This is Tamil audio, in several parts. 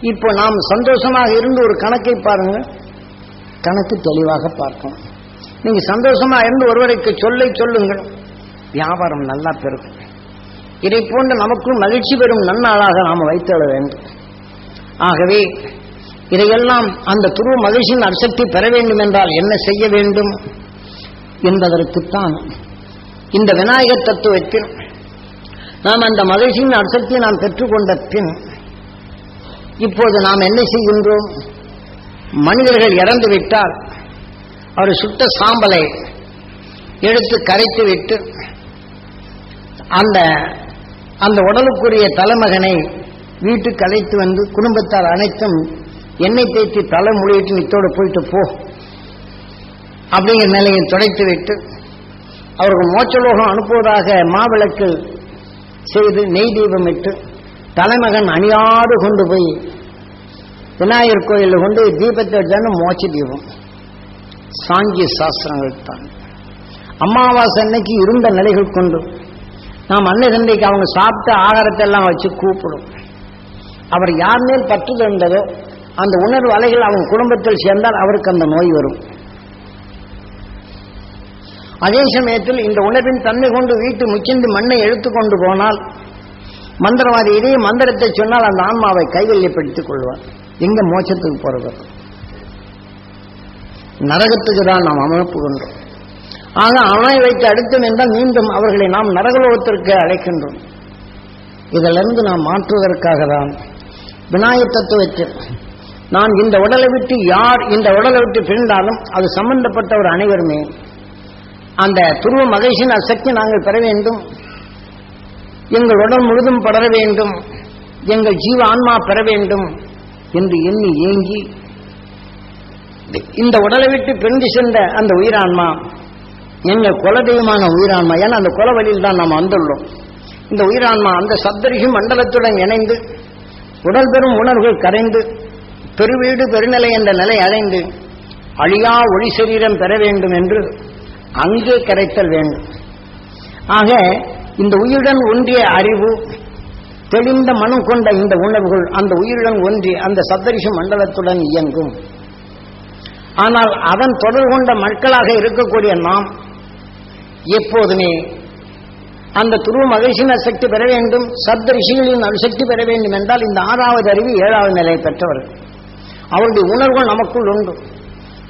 இப்போ நாம் சந்தோஷமாக இருந்து ஒரு கணக்கை பாருங்க கணக்கு தெளிவாக பார்க்கணும் நீங்க சந்தோஷமா இருந்து ஒருவருக்கு சொல்லை சொல்லுங்கள். வியாபாரம் நல்லா பெருகும். இதை போன்ற நமக்கும் மகிழ்ச்சி பெறும் நன்னாளாக நாம் வைத்தெழ வேண்டும். ஆகவே இதையெல்லாம் அந்த துருவ மகிழ்ச்சியின் அரிசக்தி பெற வேண்டும் என்றால் என்ன செய்ய வேண்டும் என்பதற்குத்தான் இந்த விநாயகர் தத்துவத்தில் நாம் அந்த மகிழ்ச்சியின் அரிசக்தியை நாம் பெற்றுக்கொண்ட பின் இப்போது நாம் என்ன செய்கின்றோம்? மனிதர்கள் இறந்து விட்டால் அவர் சுட்ட சாம்பலை எடுத்து கரைத்து விட்டு அந்த அந்த உடலுக்குரிய தலைமகனை வீட்டுக்கு அழைத்து வந்து குடும்பத்தார் அனைத்தும் எண்ணெய் தேய்த்து தலை முடிவிட்டு இத்தோடு போயிட்டு போ அப்படிங்கிற நிலையை துடைத்து விட்டு அவர்கள் மோச்சலோகம் அனுப்புவதாக மாவிளக்கு செய்து நெய் தீபம் இட்டு தலைமகன் அணியாடு கொண்டு போய் விநாயகர் கோயிலில் கொண்டு தீபத்தை வச்சான்னு மோட்ச தீபம். சாங்கிய சாஸ்திரங்கள் தான் அமாவாசை அன்னைக்கு இருந்த நிலைகள் கொண்டு நாம் அன்னை தந்தைக்கு அவங்க சாப்பிட்ட ஆகாரத்தை எல்லாம் வச்சு கூப்பிடும். அவர் யார் மேல் பற்றுதல் இருந்ததோ அந்த உணர்வு அலைகள் அவங்க குடும்பத்தில் சேர்ந்தால் அவருக்கு அந்த நோய் வரும். அதே சமயத்தில் இந்த உணர்வின் தன்மை கொண்டு வீட்டு முச்சிந்து மண்ணை எடுத்துக்கொண்டு போனால் மந்திரவாதி இதே மந்திரத்தை சொன்னால் அந்த ஆன்மாவை கைவல்யப்படுத்திக் கொள்வார். எங்க மோட்சத்துக்கு போறது? நரகத்துக்கு தான் நாம் அமைப்புகின்றோம் ஆக அவனை வைத்து அடுத்தோம் என்றால் மீண்டும் அவர்களை நாம் நரகலோகத்திற்கு அழைக்கின்றோம். இதிலிருந்து நாம் மாற்றுவதற்காக தான் விநாயக தத்துவத்தில் நான் இந்த உடலை விட்டு யார் இந்த உடலை விட்டு பிரிந்தாலும் அது சம்பந்தப்பட்டவர் அனைவருமே அந்த துருவ மகிழ்ச்சியின் அசக்தி நாங்கள் பெற வேண்டும். எங்கள் உடல் முழுதும் படர வேண்டும். எங்கள் ஜீவ ஆன்மா பெற வேண்டும் என்று எண்ணி ஏங்கி இந்த உடலை விட்டு பிரிந்து சென்ற அந்த உயிரான்மா எங்கள் குலதெய்வமான உயிரான்மா ஏன்னா அந்த குல வழியில் தான் நாம் வந்துள்ளோம். இந்த உயிரான்மா அந்த சப்தரிஷி மண்டலத்துடன் இணைந்து உடல் பெறும் உணர்வுகள் கரைந்து பெருவீடு பெருநிலை என்ற நிலை அடைந்து அழியா ஒளி சரீரம் பெற வேண்டும் என்று அங்கே கரைத்தல் வேண்டும். ஆக இந்த உயிருடன் ஒன்றிய அறிவு தெளிந்த மனம் கொண்ட இந்த உணர்வுகள் அந்த உயிருடன் ஒன்றி அந்த சப்தரிஷ மண்டலத்துடன் இயங்கும். ஆனால் அதன் தொடர்பு கொண்ட மக்களாக இருக்கக்கூடிய நாம் எப்போதுமே அந்த துருவ மகிழ்ச்சியின் சக்தி பெற வேண்டும் சப்த ரிஷிகளின் சக்தி பெற வேண்டும் என்றால் இந்த ஆறாவது அறிவு ஏழாவது நிலையை பெற்றவர்கள் அவருடைய உணர்வுகள் நமக்குள் உண்டு.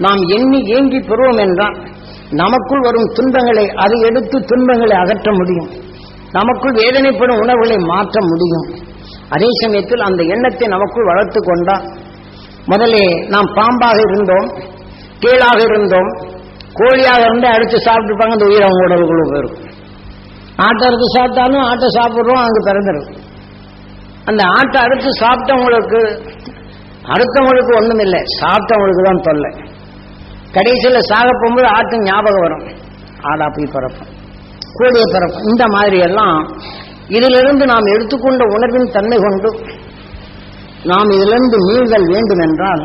நாம் எண்ணி ஏங்கி பெறுவோம் என்றால் நமக்குள் வரும் துன்பங்களை அதை எடுத்து துன்பங்களை அகற்ற முடியும். நமக்குள் வேதனைப்படும் உணர்வுகளை மாற்ற முடியும். அதே சமயத்தில் அந்த எண்ணத்தை நமக்குள் வளர்த்து கொண்டால் முதலே நாம் பாம்பாக இருந்தோம் கீழாக இருந்தோம் கோழியாக இருந்து அடுத்து சாப்பிட்டுப்பாங்க அந்த உயிர் அவங்க உடலுக்குள்ள போயிடும் ஆட்டை அறுத்து சாப்பிட்டாலும் ஆட்டை சாப்பிட்றோம் அங்கே பிறந்துடும் அந்த ஆட்டை அறுத்து சாப்பிட்டவங்களுக்கு அடுத்தவங்களுக்கு ஒன்றும் இல்லை சாப்பிட்டவங்களுக்கு தான் தொல்லை. கடைசியில் சாக போகும்போது ஆட்டு ஞாபகம் வரும். ஆடா போய் பிறப்போம் கோடிய பிறப்பு இந்த மாதிரி எல்லாம் இதிலிருந்து நாம் எடுத்துக்கொண்ட உணர்வின் தன்மை கொண்டு நாம் இதிலிருந்து மீள்தல் வேண்டும் என்றால்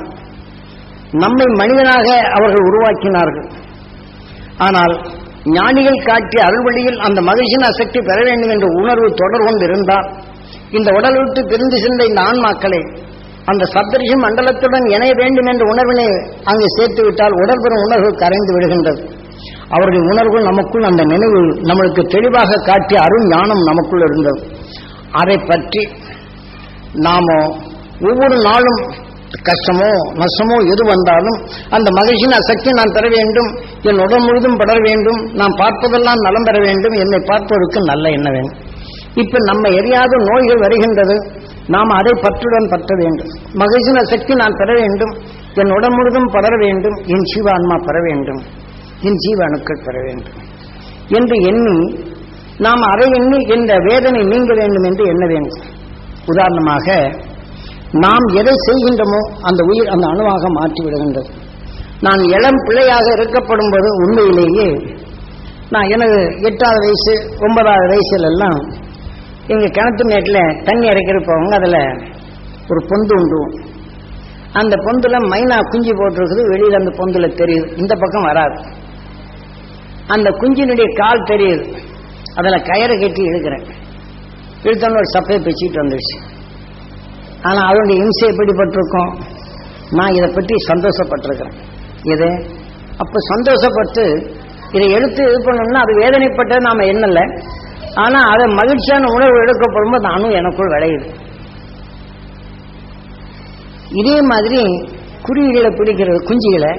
நம்மை மனிதனாக அவர்கள் உருவாக்கினார்கள். ஆனால் ஞானிகள் காட்டிய அருள்வழியில் அந்த மகிழ்ச்சியின் அசக்தி பெற வேண்டும் என்ற உணர்வு தொடர் கொண்டு இருந்தால் இந்த உடல் விட்டு பிரிந்து சென்ற இந்த ஆன்மாக்களை அந்த சப்தரிஷி மண்டலத்துடன் இணைய வேண்டும் என்ற உணர்வினை அங்கு சேர்த்து விட்டால் உடல் உணர்வு கரைந்து விடுகின்றது. அவருடைய உணர்வுகள் நமக்குள் அந்த நினைவு நம்மளுக்கு தெளிவாக காட்டிய அருள் ஞானம் நமக்குள் இருந்தது. அதை பற்றி நாம ஒவ்வொரு நாளும் கஷ்டமோ நஷ்டமோ எது வந்தாலும் அந்த மகிழ்ச்சியின் அசக்தி நான் பெற வேண்டும் என் உடல் முழுதும் படர வேண்டும் நான் பார்ப்பதெல்லாம் நலம் பெற வேண்டும் என்னை பார்ப்பதற்கு நல்ல எண்ண வேண்டும் இப்ப நம்ம எரியாத நோய்கள் வருகின்றது நாம் அதை பற்றுடன் பற்ற வேண்டும். மகிழ்ச்சியின் அசக்தி நான் பெற வேண்டும் என் உடல் முழுதும் படர வேண்டும் என் சிவான்மா ஆன்மா பெற வேண்டும். என் ஜீவணுக்கள் பெற வேண்டும் என்று எண்ணி நாம் அதை எண்ணி இந்த வேதனை நீங்க வேண்டும் என்று எண்ண வேண்டும். உதாரணமாக நாம் எதை செய்கின்றோமோ அந்த உயிர் அந்த அணுவாக மாற்றிவிடுகின்றது நான் இளம் பிள்ளையாக இருக்கப்படும் போது உண்மையிலேயே நான் எனக்கு எட்டாவது வயசு ஒன்பதாவது வயசுல எல்லாம் எங்க கிணத்து மேட்டில் தண்ணி இறக்கிறப்பவங்க அதில் ஒரு பொந்து உண்டு. அந்த பொந்துல மைனா குஞ்சு போட்டிருக்குது வெளியில் அந்த பொந்துல தெரியுது. இந்த பக்கம் வராது. அந்த குஞ்சினுடைய கால் தெரியுது. அதில் கயிறை கட்டி இழுக்கிறேன். இழுத்தோன்னு ஒரு சப்பையை பிச்சுட்டு வந்துடுச்சு ஆனால் அதனுடைய இம்சை எப்படிப்பட்டிருக்கோம்? நான் இதை பற்றி சந்தோஷப்பட்டிருக்கிறேன். இது அப்போ சந்தோஷப்பட்டு இதை எடுத்து இது பண்ணணும்னா அது வேதனைப்பட்டது நாம் எண்ணல ஆனால் அதை மகிழ்ச்சியான உணர்வு எடுக்கப்படும் போது நானும் எனக்குள் விளையுது. இதே மாதிரி குருவிகளை பிடிக்கிறது குஞ்சுகளை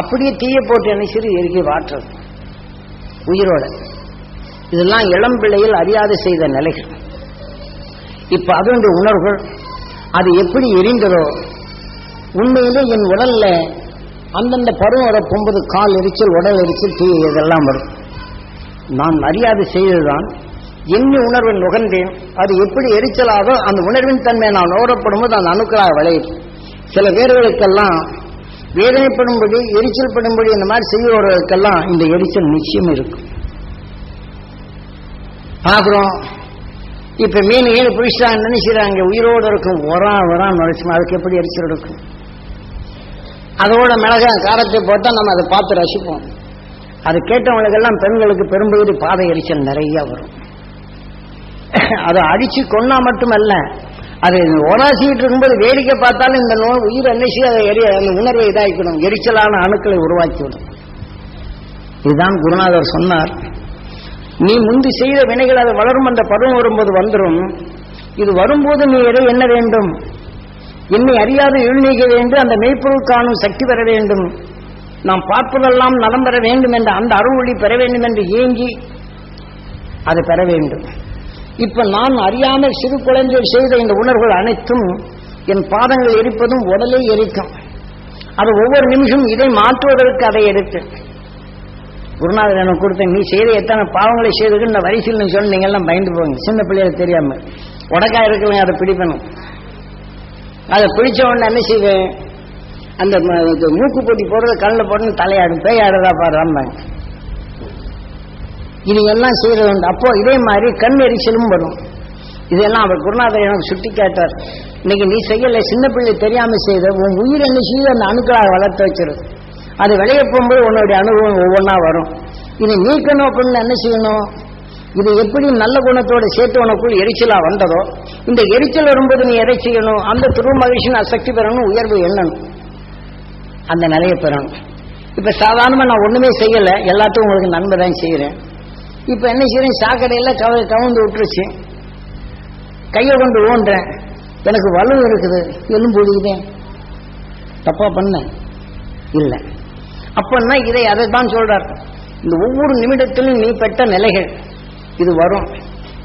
அப்படியே தீய போட்டு நினைச்சிட்டு எரிக்க வாட்டுறது. உயிரோட. இதெல்லாம் இளம் பிள்ளையில் அறியாது செய்த நிலைகள். இப்ப அதனுடைய உணர்வுகள் அது எப்படி எரிந்ததோ உண்மையிலே என் உடல்ல அந்தந்த பருவம் வரப்போகும்போது கால் எரிச்சல் உடல் எரிச்சல் தீ இதெல்லாம் வரும். நான் அறியாது செய்ததுதான் என்ன உணர்வு நுகர்ந்தேன். அது எப்படி எரிச்சலாக அந்த உணர்வின் தன்மை நான் நுகரப்படும் போது அந்த அணுக்களாக விளையும். சில பேர்களுக்கெல்லாம் வேதனைப்படும்படி எரிச்சல் படும்படி இந்த மாதிரி செய்யறவர்களுக்கெல்லாம் இந்த எரிச்சல் நிச்சயம் இருக்கும். பார்க்குறோம். இப்ப மீன் மீன் பிடிச்சாங்க நினைச்சுறாங்க உயிரோடு இருக்கும். உரம் உரம் நுழைச்சுமா அதுக்கு எப்படி எரிச்சல் இருக்கும் அதோட மிளகா காரத்தை போட்டா நம்ம அதை பார்த்து ரசிப்போம். அது கேட்டவங்களுக்கெல்லாம் பெண்களுக்கு பெரும்பகுதி பாதை எரிச்சல் நிறைய வரும். அதை அடிச்சு கொன்னா மட்டுமல்ல அது ஒராசிட்டு இருக்கும்போது வேடிக்கை பார்த்தாலும் இந்த நோய் உயிர் அன்னைச்சு அதை எரிய அந்த உணர்வை இதாக்கணும் எரிச்சலான அணுக்களை உருவாக்கிவிடும். இதுதான் குருநாதர் சொன்னார். நீ முந்தி செய்த வினைகள் அது வளரும் அந்த பருவம் வரும்போது வந்துடும் இது வரும்போது நீ எதை என்ன வேண்டும்? என்னை அறியாது எழுநீக வேண்டும். அந்த மெய்ப்பொருள் காணும் சக்தி பெற வேண்டும். நாம் பார்ப்பதெல்லாம் நலம் பெற வேண்டும் என்ற அந்த அருள்வொளி பெற வேண்டும் என்று ஏங்கி அதை பெற வேண்டும். இப்ப நான் அறியாமல் சிறு குழந்தைகள் செய்த இந்த உணர்வுகள் அனைத்தும் என் பாதங்கள் எரிப்பதும் உடலே எரிக்கும். அது ஒவ்வொரு நிமிஷம் இதை மாற்றுவதற்கு அதை எடுத்து. குருநாதர் எனக்கு கொடுத்தேன் நீ செய்த எத்தனை பாவங்களை செய்ததுன்னு இந்த வரிசையில் நீ சொன்னீங்கெல்லாம் பயந்து போங்க. சின்ன பிள்ளைகளுக்கு தெரியாம. உடக்கா இருக்கிறவங்க அதை பிடிக்கணும் அதை பிடிச்ச உடனே என்ன செய்வேன்? அந்த மூக்கு போட்டி போடுறது கண்ணில் போட்டு தலையாடும் பேயாடுறதா பாடுறாம்பாங்க இது எல்லாம் செய்யறது உண்டு அப்போ இதே மாதிரி கண் எரிச்சலும் வரும். இதெல்லாம் அவர் குருநாதர் எனக்கு சுட்டி கேட்டார் இன்னைக்கு நீ செய்யல சின்ன பிள்ளை தெரியாம செய்த உன் உயிர் என்ன செய்ய அந்த அணுக்களாக வளர்த்து வச்சிருது அது விளைய போகும்போது உன்னுடைய அனுபவம் ஒவ்வொன்றா வரும். இதை நீக்கணும் அப்படின்னு என்ன செய்யணும்? இது எப்படி நல்ல குணத்தோட சேர்த்து உனக்குள் எரிச்சலா வந்ததோ இந்த எரிச்சல் வரும்போது நீ எதை செய்யணும்? அந்த துருவ மகிழ்ச்சியின் அசக்தி பெறணும் உயர்வு எண்ணணும். அந்த நிலையை பெறணும். இப்ப சாதாரணமா நான் ஒண்ணுமே செய்யல எல்லாத்துக்கும் உங்களுக்கு நன்மை தான் செய்யறேன் இப்ப என்ன செய்யறேன் சாக்கடையில கவ கவுந்து விட்டுருச்சு. கையை கொண்டு ஓன்றேன் எனக்கு வலு இருக்குது. எலும்பு ஒடிக்குதே தப்பா பண்ண இல்ல. அப்பன்னா இதை அதை தான் சொல்றார். இந்த ஒவ்வொரு நிமிடத்திலும் நீ பெற்ற நிலைகள். இது வரும்.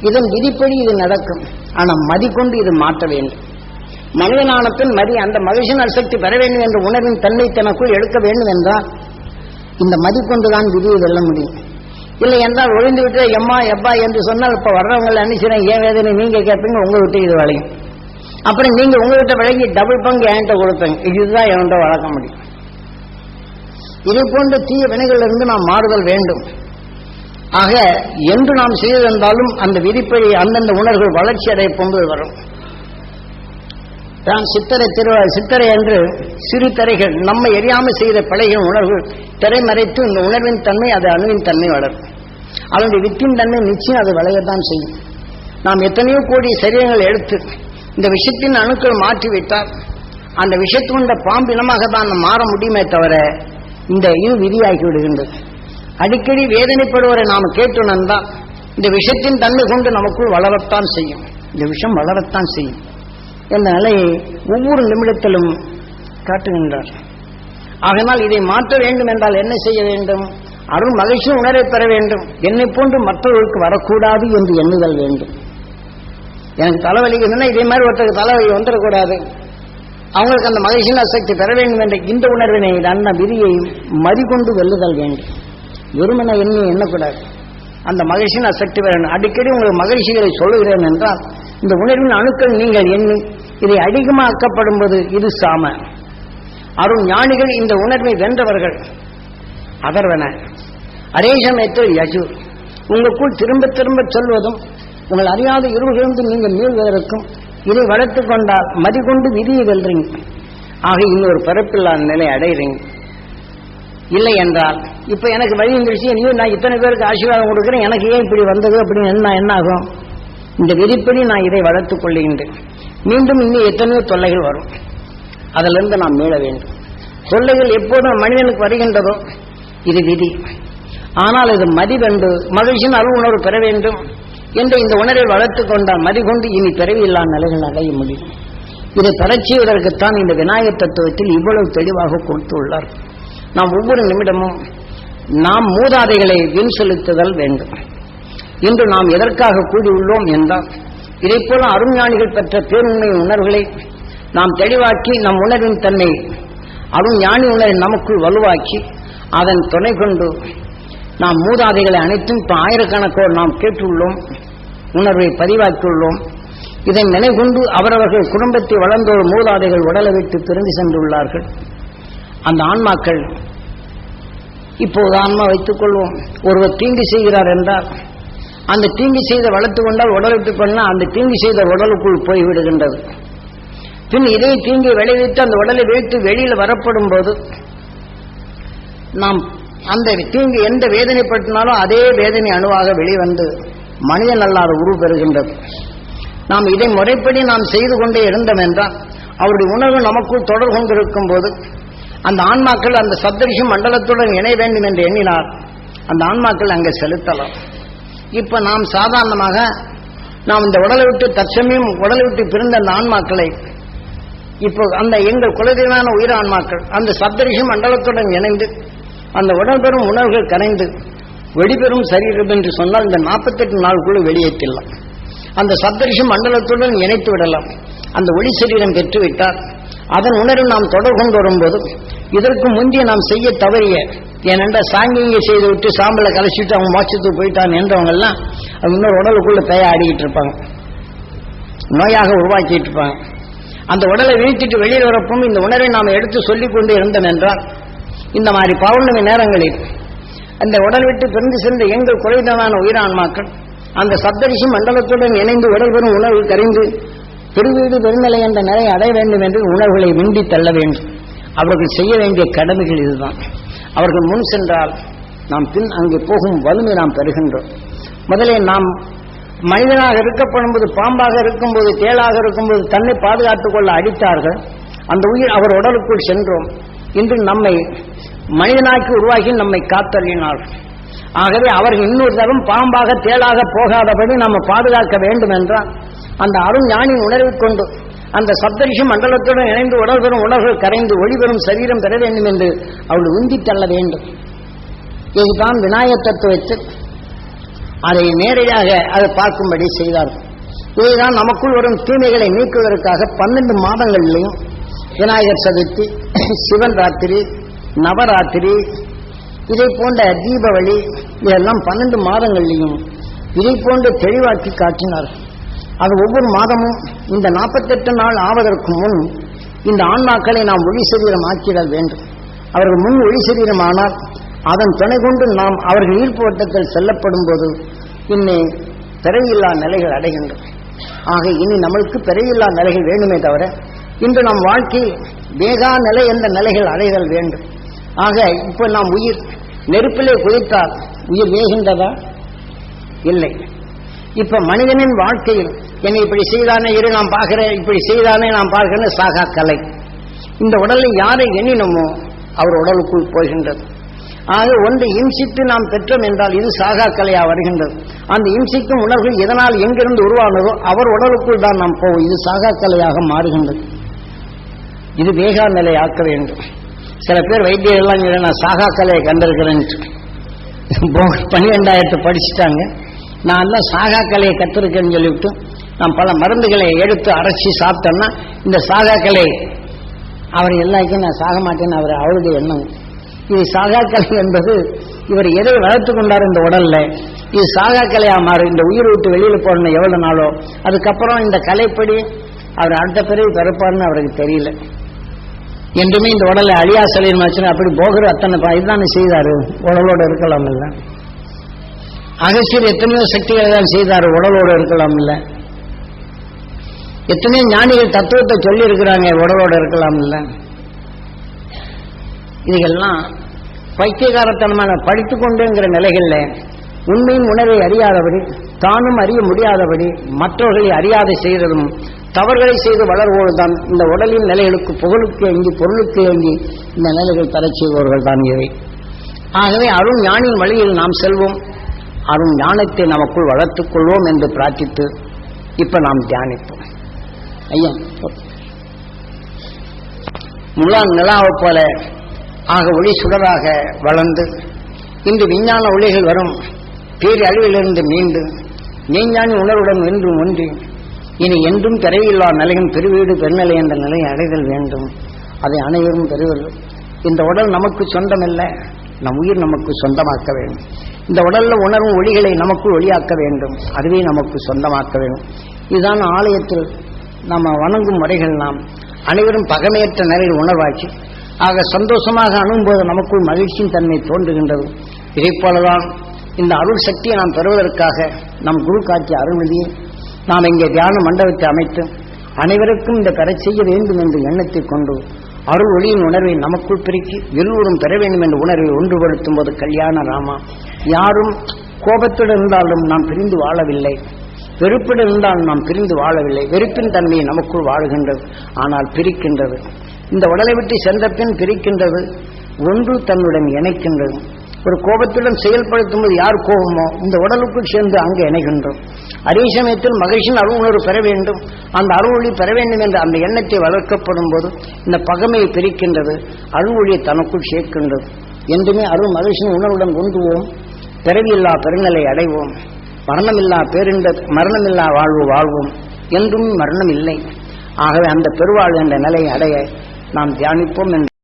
இதன் விதிப்படி இது நடக்கும். ஆனா மதி கொண்டு இது மாற்ற வேண்டும். மனிதனானத்தின் மதி அந்த மகிழ்ச்சியின் சக்தி பெற வேண்டும் என்ற உணர்வின் தன்மை தனக்குள் எடுக்க வேண்டும் என்றால் இந்த மதி கொண்டுதான் விதியை வெல்ல முடியும். இல்லை என்றால் ஒழிந்து விட்டு எம்மா எப்பா என்று சொன்னால் இப்போ வர்றவங்க அனுப்பிச்சுனா ஏன் வேதனை? நீங்கள் கேட்பீங்க உங்க விட்டு இது வளையும் அப்புறம் நீங்கள் உங்ககிட்ட விளங்கி டபுள் பங்கு என்கிட்ட கொடுப்பீங்க இதுதான் என்கிட்ட வளர்க்க முடியும். இது போன்ற தீய வினைகளிலிருந்து நாம் மாறுதல் வேண்டும். ஆக என்று நாம் செய்திருந்தாலும் அந்த விதிப்படி அந்தந்த உணர்வுகள் வளர்ச்சி அடைய போகும்போது வரும். தான் சித்தரை திருவ சித்தரை என்று சிறு திரைகள் நம்ம எரியாமல் செய்த பழைய உணர்வு திரைமறைத்து இந்த உணர்வின் தன்மை அது அணுவின் தன்மை வளரும். அதனுடைய வித்தின் தன்மை நிச்சயம் அது விளையத்தான் செய்யும். நாம் எத்தனையோ கோடி சரீரங்கள் எடுத்து இந்த விஷத்தின் அணுக்கள் மாற்றிவிட்டால் அந்த விஷத்துண்ட பாம்பினமாக தான் மாற முடியுமே தவிர இந்த இது விதியாகி விடுகின்றது. அடிக்கடி வேதனைப்படுவரை நாம் கேட்டுணர்ந்தால் இந்த விஷத்தின் தன்மை கொண்டு நமக்குள் வளரத்தான் செய்யும். இந்த விஷம் வளரத்தான் செய்யும். என்ற நிலையை ஒவ்வொரு நிமிடத்திலும் காட்டுகின்றார். ஆகனால் இதை மாற்ற வேண்டும் என்றால் என்ன செய்ய வேண்டும்? அருள் மகிழ்ச்சி உணரை பெற வேண்டும். என்னை போன்று மற்றவர்களுக்கு வரக்கூடாது என்று எண்ணுதல் வேண்டும். எனக்கு தலைவலிக்குதுன்னா இதே மாதிரி ஒருத்தருக்கு தலைவலி வந்துடக்கூடாது. அவங்களுக்கு அந்த மகிழ்ச்சியின் அசக்தி பெற வேண்டும் என்ற இந்த உணர்வினை அண்ண விதியை மதிக்கொண்டு வெல்லுதல் வேண்டும். வெறுமனை எண்ணி எண்ணக்கூடாது. அந்த மகிழ்ச்சியின் அசக்தி பெற வேண்டும். அடிக்கடி உங்களுக்கு மகிழ்ச்சிகளை சொல்லுகிறேன் என்றால் இந்த உணர்வின் அணுக்கள் நீங்கள் எண்ணி இதை அதிகமாக்கப்படும் போது இது சாம. அருள் ஞானிகள் இந்த உணர்வை வென்றவர்கள். அதர்வன அதே சமயத்தில் யசு உங்களுக்குள் திரும்ப திரும்ப சொல்வதும் உங்கள் அறியாத இருவிலிருந்து நீங்கள் மீள்வதற்கும் இதை வளர்த்துக் கொண்டால் மதிகொண்டு விதியை வெல்றீங்க. ஆக இன்னொரு பிறப்பில்லாத நிலை அடைகிறீங்க. இல்லை என்றால் இப்ப எனக்கு வழி வந்துருச்சு நீ நான் இத்தனை பேருக்கு ஆசீர்வாதம் கொடுக்குறேன் எனக்கு ஏன் இப்படி வந்தது அப்படின்னு என்ன என்ன ஆகும்? இந்த விதிப்படி நான் இதை வளர்த்துக் கொள்ளுகின்றேன் மீண்டும் இன்னும் எத்தனையோ தொல்லைகள் வரும். அதிலிருந்து நாம் மீள வேண்டும். தொல்லைகள் எப்போதும் மனிதனுக்கு வருகின்றதோ இது விதி. ஆனால் இது மதிவென்று மகிழ்ச்சியின் அருள் உணர்வு பெற வேண்டும் என்று இந்த உணர்வை வளர்த்துக் கொண்டால் மதிகொண்டு இனி பிறவியில்லா நிலைகள் அடைய முடியும். இதை பெறச் செய்வதற்குத்தான் இந்த விநாயகர் தத்துவத்தில் இவ்வளவு தெளிவாக கொடுத்துள்ளார். நாம் ஒவ்வொரு நிமிடமும் நாம் மூதாதைகளை வீண் செலுத்துதல் வேண்டும். இன்று நாம் எதற்காக கூடியுள்ளோம் என்றால் இதைப் போல பெற்ற பேருண்மை உணர்வுகளை நாம் தெளிவாக்கி நம் உணர்வின் தன்னை அருண் ஞானி உணர்வை நமக்குள் வலுவாக்கி அதன் துணை கொண்டு நாம் மூதாதைகளை அனைத்தும் இப்ப ஆயிரக்கணக்கோர் நாம் கேட்டுள்ளோம் உணர்வை பதிவாக்கியுள்ளோம். இதை நினைகொண்டு அவரவர்கள் குடும்பத்தை வளர்ந்தோர் மூதாதைகள் உடலை விட்டு திரும்பி சென்றுள்ளார்கள். அந்த ஆன்மாக்கள் இப்போது ஆன்மா வைத்துக் கொள்வோம். ஒருவர் தீங்கு செய்கிறார் என்றால் அந்த தீங்கு செய்த வளர்த்து கொண்டால் உடல் விட்டுக் கொண்டால் அந்த தீங்கு செய்த உடலுக்குள் போய்விடுகின்றது. பின் இதே தீங்கை விளைவித்து அந்த உடலை வைத்து வெளியில் வரப்படும் போது நாம் அந்த தீங்கு எந்த வேதனைப்பட்டினாலும் அதே வேதனை அணுவாக வெளிவந்து மனிதன் அல்லாத உருவு பெறுகின்றது. நாம் இதை முறைப்படி நாம் செய்து கொண்டே இருந்தோம் என்றால் அவருடைய உணர்வு நமக்குள் தொடர் கொண்டிருக்கும் போது அந்த ஆன்மாக்கள் அந்த சப்தரிஷி மண்டலத்துடன் இணைய வேண்டும் என்று எண்ணினார் அந்த ஆன்மாக்கள் அங்கே செலுத்தலாம். இப்ப நாம் சாதாரணமாக நாம் இந்த உடலை விட்டு தற்சமயம் உடலை விட்டு பிறந்த அந்த ஆன்மாக்களை இப்போ அந்த எங்கள் குலதெய்வான உயிர் ஆன்மாக்கள் அந்த சப்தரிஷி மண்டலத்துடன் இணைந்து அந்த உடம்பெறும் உணர்வுகள் கரைந்து வெளிபெறும் சரீரம் என்று சொன்னால் இந்த நாற்பத்தெட்டு நாளுக்குள்ள வெளியேற்றலாம் அந்த சப்தரிஷம் மண்டலத்துடன் இணைத்து விடலாம். அந்த ஒளி சரீரம் பெற்றுவிட்டால் அதன் உணர்வு நாம் தொடர் கொண்டு வரும்போது இதற்கு முந்தைய நாம் செய்ய தவறிய ஏனென்றா சாங்கிங்க செய்து விட்டு சாம்பலை கலைச்சிட்டு அவங்க மோட்சத்துக்கு போயிட்டான் என்றவங்க எல்லாம் அவங்க இன்னொரு உடலுக்குள்ள பேய ஆடிக்கிட்டு இருப்பாங்க. நோயாக உருவாக்கிட்டு இருப்பாங்க. அந்த உடலை வீழ்த்திட்டு வெளியில் வரப்பும் இந்த உணர்வை நாம் எடுத்து சொல்லிக் கொண்டு இருந்தோம் என்றால் இந்த மாதிரி பௌர்ணமி நேரங்களில் அந்த உடல் விட்டு பிறந்து சென்ற எங்கள் குறைந்தமான உயிரான்மாக்கள் அந்த சப்தரிசி மண்டலத்துடன் இணைந்து உடல் பெறும் உணர்வு கரைந்து பெருவீடு பெருநிலை என்ற நிலை அடைய வேண்டும் என்று உணர்வுகளை விண்டி தள்ள வேண்டும். அவர்கள் செய்ய வேண்டிய கடமைகள் இதுதான். அவர்கள் முன் சென்றால் நாம் பின் அங்கே போகும் வலிமை நாம் பெறுகின்றோம். முதலில் நாம் மனிதனாக இருக்கப்படும் போது பாம்பாக இருக்கும்போது தேளாக இருக்கும்போது தன்னை பாதுகாத்துக் கொள்ள அடித்தார்கள். அந்த உயிர் அவர் உடலுக்குள் சென்றோம். இன்று நம்மை மனிதனாக்கி உருவாகி நம்மை காத்தள்ளினார் ஆகவே அவர்கள் இன்னொரு தரம் பாம்பாக தேளாக போகாதபடி நம்ம பாதுகாக்க வேண்டும் என்றால் அந்த அருண் ஞானின் கொண்டு அந்த சப்தரிஷி மண்டலத்துடன் இணைந்து உடல் பெறும் உணர்வுகள் கரைந்து ஒளிபெறும் சரீரம் பெற வேண்டும் என்று அவள் உந்தி தள்ள வேண்டும். இதுதான் விநாயகர் தத்துவத்தில் அதை நேரடியாக அதை பார்க்கும்படி செய்தார்கள் இதுதான் நமக்குள் வரும் தீமைகளை நீக்குவதற்காக பன்னெண்டு மாதங்களிலையும் விநாயகர் சதுர்த்தி சிவன் ராத்திரி நவராத்திரி இதை போன்ற தீபாவளி இதெல்லாம் பன்னெண்டு மாதங்கள்லையும் இதை போன்று தெளிவாக்கி காட்டினார். அது ஒவ்வொரு மாதமும் இந்த நாற்பத்தெட்டு நாள் ஆவதற்கு முன் இந்த ஆன்மாக்களை நாம் ஒளி சரீரம் ஆக்கிடல் வேண்டும். அவர்கள் முன் ஒளி சரீரமானால் அதன் துணை கொண்டு நாம் அவர்கள் ஈர்ப்பு வட்டத்தில் செல்லப்படும் போது இன்னே பிறவியில்லா நிலைகள் அடைகின்றன. ஆக இனி நம்மளுக்கு பிறையில்லா நிலைகள் வேண்டுமே தவிர இன்று நம் வாழ்க்கை வேகா நிலை என்ற நிலைகள் அடைதல் வேண்டும். ஆக இப்ப நாம் உயிர் நெருப்பிலே குதித்தால் உயிர் வேகின்றதா இல்லை. இப்ப மனிதனின் வாழ்க்கையில் என்னை இப்படி செய்தானே இரு நாம் பார்க்கிறேன் இப்படி செய்தானே நாம் பார்க்கிறேன் சாகா கலை. இந்த உடலில் யாரை எண்ணினமோ அவர் உடலுக்குள் போகின்றது. ஆக ஒன்று இம்சித்து நாம் பெற்றோம் என்றால் இது சாகா கலையா வருகின்றது. அந்த இம்சிக்கும் உணர்வு எதனால் எங்கிருந்து உருவானதோ அவர் உடலுக்குள் தான் நாம் போவோம். இது சாகா கலையாக மாறுகின்றது. இது வேகா நிலை ஆக்க வேண்டும் சில பேர் வைத்தியர் எல்லாம் சொல்ல, நான் சாகா கலையை கண்டிருக்கிறேன் பன்னிரெண்டாயிரத்து படிச்சுட்டாங்க. நான் எல்லாம் சாகா கலையை கத்திருக்கேன்னு சொல்லிவிட்டு நான் பல மருந்துகளை எடுத்து அரைச்சி சாப்பிட்டேன்னா இந்த சாகா கலை அவர் எல்லாருக்கும் நான் சாக மாட்டேன்னு அவர் அவருடைய எண்ணம். இது சாகா கலை என்பது இவர் எதை வளர்த்து கொண்டார் இந்த உடல்ல இது சாகா கலையா மாறும் இந்த உயிர் விட்டு வெளியில் போடணும் எவ்வளவு நாளோ அதுக்கப்புறம் இந்த கலைப்படி அவர் அடுத்த பிறகு பிறப்பார்னு அவருக்கு தெரியல. என்றுமே இந்த உடலை அழியா சலையின் அப்படி போகிற அத்தனை பா- இதுதானே செய்தாரு? உடலோட இருக்கலாம் இல்ல அகசியர் எத்தனையோ சக்திகளை தான் செய்தாரு உடலோட இருக்கலாம் இல்ல எத்தனையோ ஞானிகள் தத்துவத்தை சொல்லி இருக்கிறாங்க உடலோடு இருக்கலாம் இல்ல இதுகெல்லாம் பைத்தியகாரத்தனமான படித்துக்கொண்டுங்கிற நிலைகளில் உண்மையும் உணர்வை அறியாதபடி தானும் அறிய முடியாதபடி மற்றவர்களை அறியாத செய்ததும் தவறுகளை செய்து வளர்வோடுதான் இந்த உடலின் நிலைகளுக்கு புகழுக்கு ஏங்கி பொருளுக்கு ஏங்கி இந்த நிலைகள் தரச் செய்பவர்கள் தான் இவை. ஆகவே அருண் ஞானின் வழியில் நாம் செல்வோம். அருண் ஞானத்தை நமக்குள் வளர்த்துக் கொள்வோம் என்று பிரார்த்தித்து இப்ப நாம் தியானிப்போம். ஐயா முலாம் நிலாவைப் போல ஆக ஒளி சுடராக வளர்ந்து இன்று விஞ்ஞான ஒளிகள் வரும். பேரழிவிலிருந்து மீண்டு மெய்ஞானி உணர்வுடன் என்றும் ஒன்றி இனி என்றும் திரையில்லா நிலையும் பெருவீடு பெருநிலை என்ற நிலையை அடைதல் வேண்டும். அதை அனைவரும் பெறுவது இந்த உடல் நமக்கு சொந்தமல்ல நம் உயிர் நமக்கு சொந்தமாக்க வேண்டும். இந்த உடல்ல உணரும் ஒளிகளை நமக்கு ஒளியாக்க வேண்டும். அதுவே நமக்கு சொந்தமாக்க வேண்டும். இதுதான் ஆலயத்தில் நம்ம வணங்கும் முறைகள் நாம். அனைவரும் பகமையற்ற நிலையில் உணர்வாச்சு. ஆக சந்தோஷமாக அணுகும்போது நமக்குள் மகிழ்ச்சியின் தன்மை தோன்றுகின்றது. இதைப்போலதான் இந்த அருள் சக்தியை நாம் பெறுவதற்காக நம் குரு காட்டிய அருள்நிதியை நாம் இங்கே தியான மண்டபத்தை அமைத்து அனைவருக்கும் இந்த பெற செய்ய வேண்டும் என்று எண்ணத்தை கொண்டு அருள் ஒளியின் உணர்வை நமக்குள் பெருக்கி எல்லோரும் பெற வேண்டும் என்ற உணர்வை ஒன்றுபடுத்தும் போது கல்யாண ராமா யாரும் கோபத்துடன் இருந்தாலும் நாம் பிரிந்து வாழவில்லை. வெறுப்புடன் இருந்தாலும் நாம் பிரிந்து வாழவில்லை. வெறுப்பின் தன்மையை நமக்குள் வாழுகின்றது. ஆனால் பிரிக்கின்றது. இந்த உடலை விட்டு சென்ற பின் பிரிக்கின்றது. ஒன்று தன்னுடன் இணைக்கின்றது. ஒரு கோபத்துடன் செயல்படுத்தும் போது யார் கோபமோ இந்த உடலுக்குள் சேர்ந்து அங்கு இணைகின்றோம். அதே சமயத்தில் மகிழ்ச்சியின் அருள் உணர்வு பெற வேண்டும். அந்த அருள் ஒளி பெற வேண்டும் என்ற அந்த எண்ணத்தை வளர்க்கப்படும் போது இந்த பகமையை பிரிக்கின்றது அருள் ஒளியை தனக்குள் சேர்க்கின்றது. என்றுமே அருள் மகிழ்ச்சியின் உணர்வுடன் உந்துவோம். பிறவியில்லா பெருநிலை அடைவோம். மரணமில்லா பேரின்ப மரணமில்லா வாழ்வு வாழ்வோம். என்றும் மரணம் இல்லை ஆகவே அந்த பெருவாழ்வு என்ற நிலையை அடைய நாம் தியானிப்போம் என்று